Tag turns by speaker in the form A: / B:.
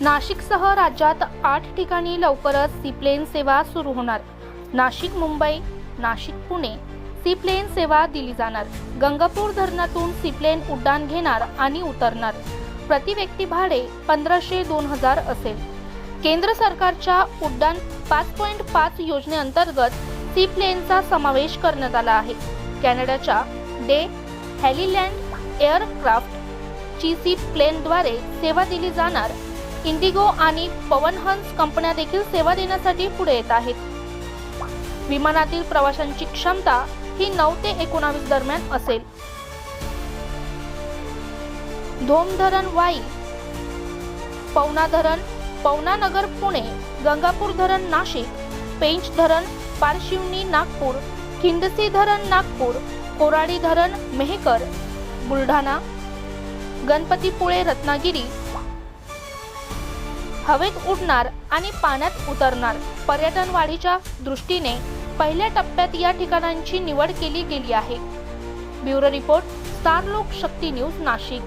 A: नाशिकसह राज्यात आठ ठिकाणी लवकरच सीप्लेन सेवा सुरू होणार. नाशिक मुंबई नाशिक पुणे सीप्लेन सेवा दिली जाणार. गंगापूर धरणातून सीप्लेन उड्डाण घेणार आणि उतरणार. प्रति व्यक्ती भाडे पंधराशे दोन हजार असेल. केंद्र सरकारच्या उड्डाण पाच पॉईंट पाच योजनेअंतर्गत सीप्लेनचा समावेश करण्यात आला आहे. कॅनडाच्या डे हॅलीलँड एअरक्राफ्ट ची सी प्लेनद्वारे सेवा दिली जाणार इंडिगो आणि पवनहंस कंपन्या देखील सेवा देण्यासाठी पुढे येत आहेत. विमानातील प्रवाशांची क्षमता ही नऊ ते एकोणावीस दरम्यान असेल. धोमधरण वाई पवना धरण पवना नगर पुणे गंगापूर धरण नाशिक पेंच धरण पारशिवनी नागपूर खिंडसी धरण नागपूर कोराडी धरण मेहकर बुलढाणा गणपतीपुळे रत्नागिरी हवेत उडणार आणि पाण्यात उतरणार. पर्यटन वाढीच्या दृष्टीने पहिल्या टप्प्यात या ठिकाणांची निवड केली गेली आहे. ब्युरो रिपोर्ट स्टार लोक शक्ती न्यूज नाशिक.